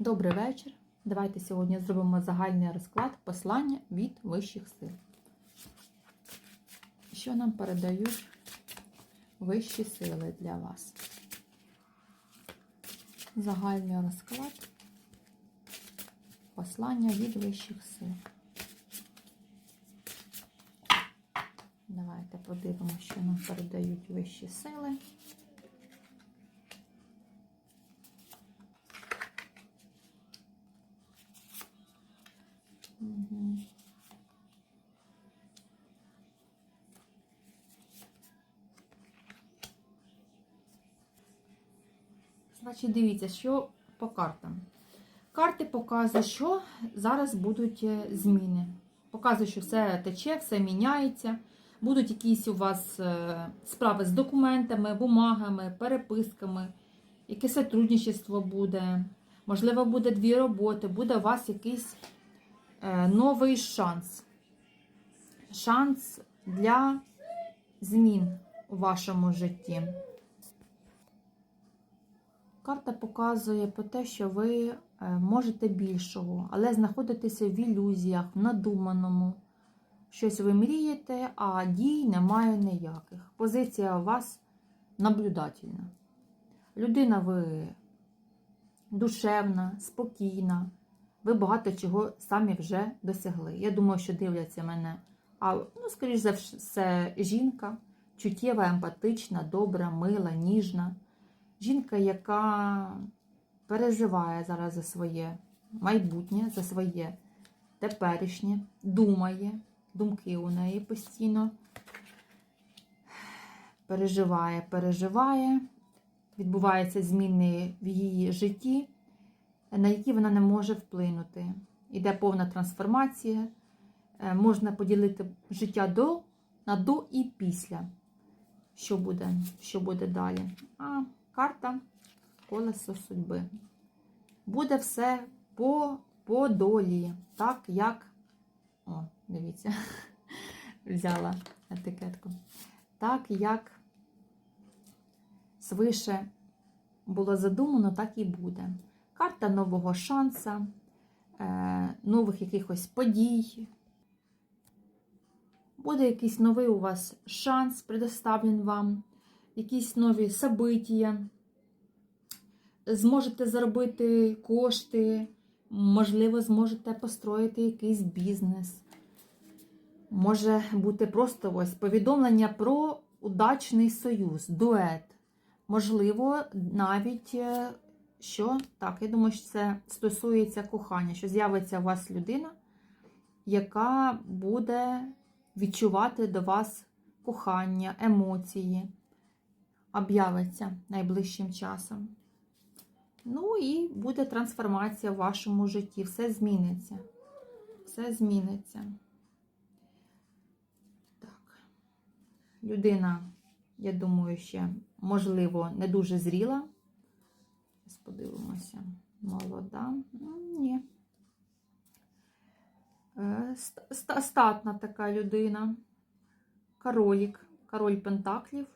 Добрий вечір. Давайте сьогодні зробимо загальний розклад послання від вищих сил. Що нам передають вищі сили для вас? Загальний розклад. Послання від вищих сил. Давайте подивимося, що нам передають вищі сили. Мгм. Значить, дивіться, що по картам. Карти показують, що зараз будуть е, зміни. Показують, що все тече, все міняється. Будуть якісь у вас е, справи з документами, бумагами, переписками, яке сотрудничество буде. Можливо, буде дві роботи, буде у вас якийсь новий шанс. Шанс для змін у вашому житті. Карта показує про те, що ви е, можете більшого, але знаходитеся в ілюзіях, в надуманому. Щось ви мрієте, а дій немає ніяких. Позиція у вас наблюдательна. Людина ви душевна, спокійна. Ви багато чого самі вже досягли. Я думаю, що дивляться мене. А, ну, скоріш за все, жінка, чуттєва, емпатична, добра, мила, ніжна. Жінка, яка переживає зараз за своє майбутнє, за своє теперішнє, думає, думки у неї постійно. Переживає, переживає, відбуваються зміни в її житті, на які вона не може вплинути. Іде повна трансформація. Е, Можна поділити життя до, на до і після. Що буде, що буде далі? А карта колесо судьби. Буде все по, по долі, так як. О, дивіться, взяла етикетку. Так, як свише було задумано, так і буде. Карта нового шанса, е, нових якихось подій. Буде якийсь новий у вас шанс предоставлен вам, якісь нові события. Зможете заробити кошти, можливо, зможете построїти якийсь бізнес. Може бути просто ось повідомлення про удачний союз, дует. Можливо, навіть е, що, так, я думаю, що це стосується кохання, що з'явиться у вас людина, яка буде відчувати до вас кохання, емоції, об'явиться найближчим часом. Ну і буде трансформація в вашому житті. Все зміниться. Все зміниться. Так. Людина, я думаю, ще, можливо, не дуже зріла. Подивимося. Молода. Ну, ні. Е, Статна така людина. Королік, король Пентаклів.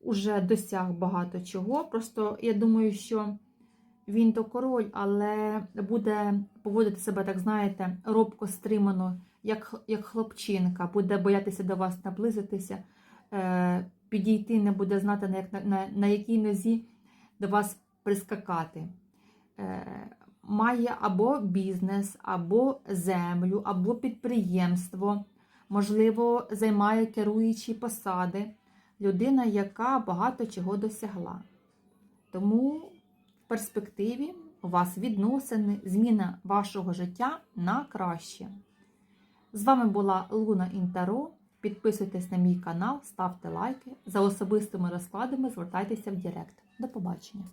Уже досяг багато чого. Просто я думаю, що він то король, але буде поводити себе, так знаєте, робко стримано, як як хлопчинка, буде боятися до вас наблизитися, е, підійти, не буде знати, на, на, на якій нозі до вас прискакати. Е, має або бізнес, або землю, або підприємство, можливо, займає керуючі посади. Людина, яка багато чого досягла. Тому в перспективі у вас відносини, зміна вашого життя на краще. З вами була Луна Інтаро. Підписуйтесь на мій канал, ставте лайки. За особистими розкладами звертайтеся в Директ. До побачення!